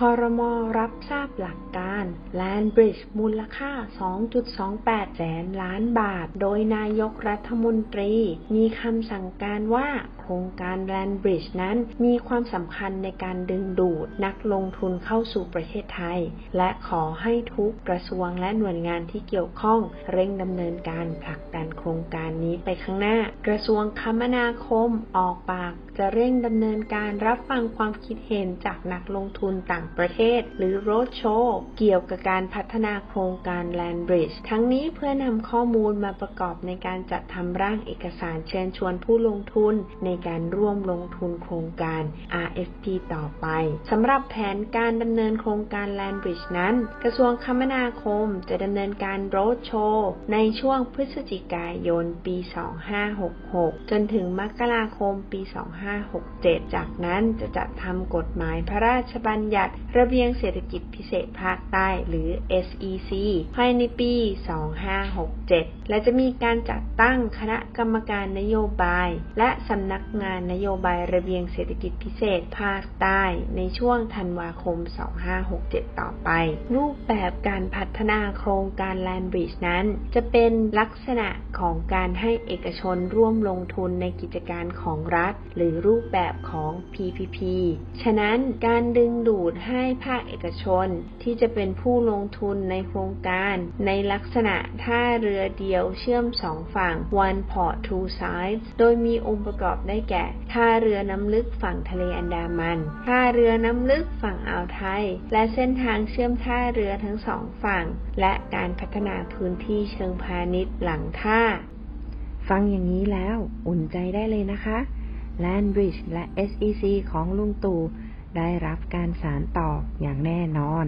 คอรมอรับทราบหลักการ Land Bridge มูลค่า 2.28 แสนล้านบาท โดยนายกรัฐมนตรี มีคำสั่งการว่าโครงการ Land Bridge นั้นมีความสำคัญในการดึงดูดนักลงทุนเข้าสู่ประเทศไทย และขอให้ทุกกระทรวงและหน่วยงานที่เกี่ยวข้อง เร่งดำเนินการผลักดันโครงการนี้ไปข้างหน้า กระทรวงคมนาคมออกปาก จะเร่งดำเนินการรับฟังความคิดเห็นจากนักลงทุนต่างประเทศ หรือ Road Show เกี่ยวกับการพัฒนาโครงการ Land Bridge ทั้งนี้เพื่อนำข้อมูลมาประกอบในการจัดทำร่างเอกสารเชิญชวนผู้ลงทุน ในการร่วมลงทุนโครงการ RFP ต่อไปสำหรับแผนการดำเนินโครงการ Land Bridge นั้น กระทรวงคมนาคมจะดำเนินการ Road Show ในช่วงพฤศจิกายนปี 2566 จนถึงมกราคมปี 2567 จากนั้นจะจัดทำกฎหมายพระราชบัญญัติระเบียงเศรษฐกิจพิเศษภาคใต้หรือ SEC ภายในปี 2567 และจะมีการจัดตั้งคณะกรรมการนโยบาย และสำนักงานนโยบายระเบียงเศรษฐกิจพิเศษภาคใต้ในช่วงธันวาคม 2567 ต่อไป รูปแบบการพัฒนาโครงการ Land Bridge นั้น จะเป็นลักษณะของการให้เอกชนร่วมลงทุนในกิจการของรัฐ หรือรูปแบบของ PPP ฉะนั้นการดึงดูดให้ภาคเอกชน ที่จะเป็นผู้ลงทุนในโครงการ ในลักษณะท่าเรือเดียวเชื่อมสองฝั่ง one port two sides โดยมีองค์ประกอบได้แก่ ท่าเรือน้ำลึกฝั่งทะเลอันดามัน ท่าเรือน้ำลึกฝั่งอ่าวไทย และเส้นทางเชื่อมท่าเรือทั้งสองฝั่ง และการพัฒนาพื้นที่เชิงพาณิชย์หลังท่า ฟังอย่างนี้แล้วอุ่นใจได้เลยนะคะ Land Bridge และ SEC ของลุงตู่ ได้รับการสารต่ออย่างแน่นอน